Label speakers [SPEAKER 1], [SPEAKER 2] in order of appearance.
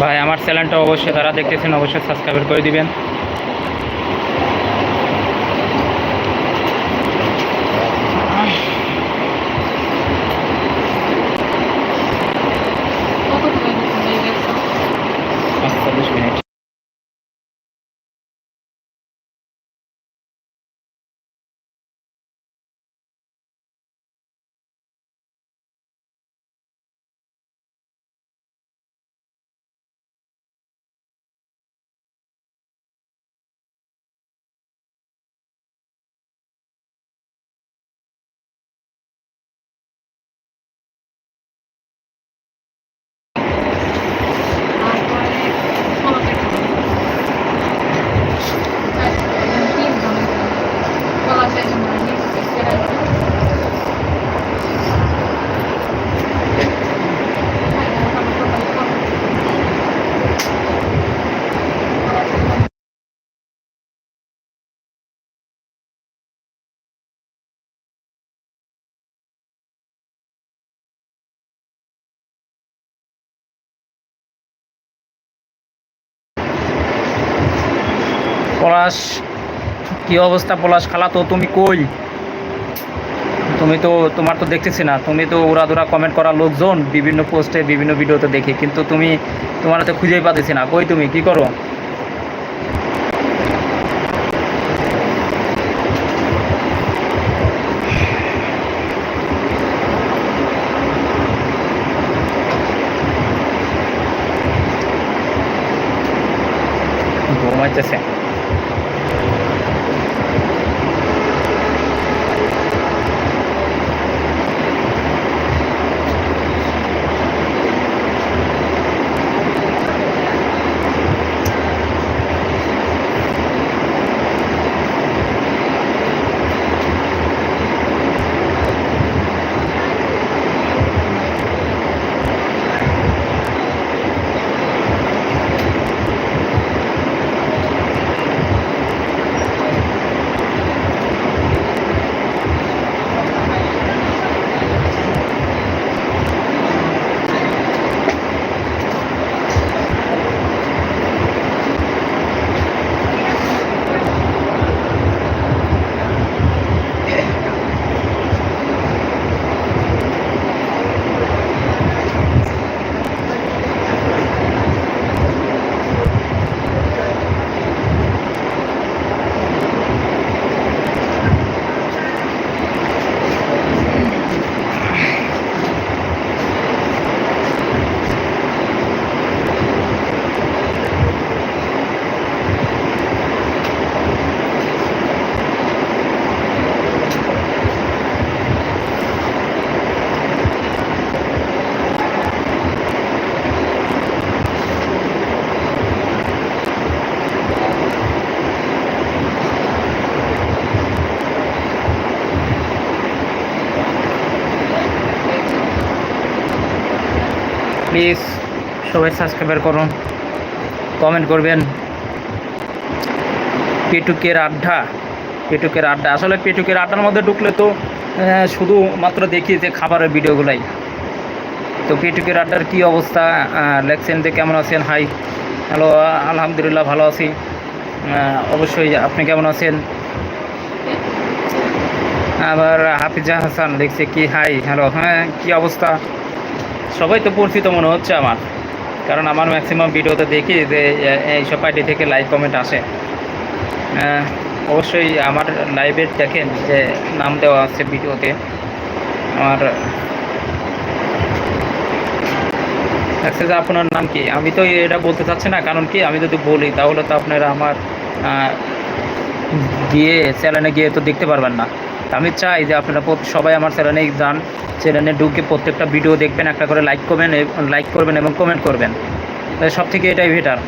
[SPEAKER 1] ভাই আমার চ্যানেলটা অবশ্যই তারা দেখতেছেন অবশ্যই সাবস্ক্রাইব করে দিবেন। পলাশ, কি অবস্থা পলাশ খালা? তো তুমি কই? তুমি তো, তোমার তো দেখতেছি না। তুমি তো ওরা দোরা কমেন্ট করা লোকজন, বিভিন্ন পোস্টে বিভিন্ন ভিডিওতে দেখি। কিন্তু তুমি তোমার তো খুঁজেই পাতেছি না। কই তুমি? কি করো? ঘুমাইতেছে। প্লিজ সবাই সাবস্ক্রাইবার করুন কমেন্ট করবেন। পেটুকের আড্ডা পেটুকের আড্ডা। আসলে পেটুকের আড্ডার মধ্যে ঢুকলে তো আহ, শুধু মাত্র দেখি যে খাবারের ভিডিওগুলাই। তো পেটুকের আড্ডার কী অবস্থা? লেখছেন যে কেমন আছেন? হাই হ্যালো আলহামদুলিল্লাহ ভালো আছি। অবশ্যই আপনি কেমন আছেন? আবার হাফিজা হাসান দেখছে কি? হাই হ্যালো হ্যাঁ কী অবস্থা? সবাই তো পরিচিত মনে হচ্ছে আমার। কারণ আমার ম্যাক্সিমাম ভিডিওতে দেখি যে এইসব আইডি থেকে লাইভ কমেন্ট আসে। অবশ্যই আমার লাইভে দেখেন যে, নাম দেওয়া আছে ভিডিওতে। আমার আচ্ছা যে আপনার নাম কি? আমি তো এটা বলতে চাচ্ছি না, কারণ কি? আমি যদি বলি, তাহলে তো আপনারা আমার গিয়ে চ্যানেলে গিয়ে তো দেখতে পারবেন না। আমি চাই যে আপনারা সবাই আমার চ্যানেলে যান, চ্যানেলে ঢুকে প্রত্যেকটা ভিডিও দেখবেন, একটা করে লাইক করবেন লাইক করবেন এবং কমেন্ট করবেন। সব থেকে এটাই বেটার